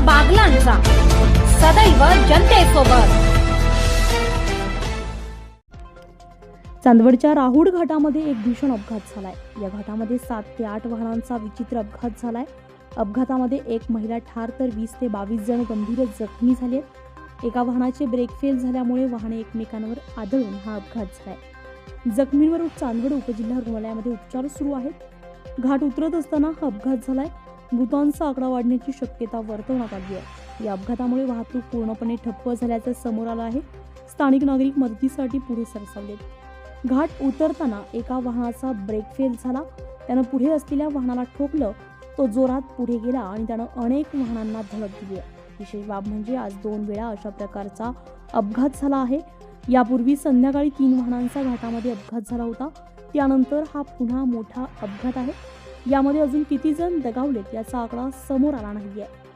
बागलांचा. सदैव जनतेसोबत. चांदवडच्या राहुड घाटामध्ये एक भीषण अपघात झालाय. या घाटामध्ये सात ते आठ वाहनांचा विचित्र अपघात झालाय. अपघातामध्ये एक महिला ठार तर वीस ते बावीस जण गंभीर जखमी झाले आहेत. एका वाहनाचे ब्रेक फेल झाल्यामुळे वाहने एकमेकांवर आदळून हा अपघात झालाय. जखमींवर चांदवड उपजिल्हा रुग्णालयामध्ये उपचार सुरू आहेत. घाट उतरत असताना हा अपघात झालाय. मृतांचा आकडा वाढण्याची शक्यता वर्तवण्यात आली आहे. या अपघातामुळे वाहतूक पूर्णपणे ठप्प झाल्याचं समोर आलं आहे. स्थानिक नागरिक मदतीसाठी पुढे सरसावलेत घाट उतरताना एका वाहनाचा ब्रेक फेल झाला. त्यानं पुढे असलेल्या वाहनाला ठोकलं. तो जोरात पुढे गेला आणि त्यानं अनेक वाहनांना धडक दिली. आहे विशेष बाब म्हणजे आज दोन वेळा अशा प्रकारचा अपघात झाला आहे. यापूर्वी संध्याकाळी तीन वाहनांचा घाटामध्ये अपघात झाला होता. त्यानंतर हा पुन्हा मोठा अपघात आहे. यामध्ये अजून किती जण दगावलेत याचा आकडा समोर आला नाहीये.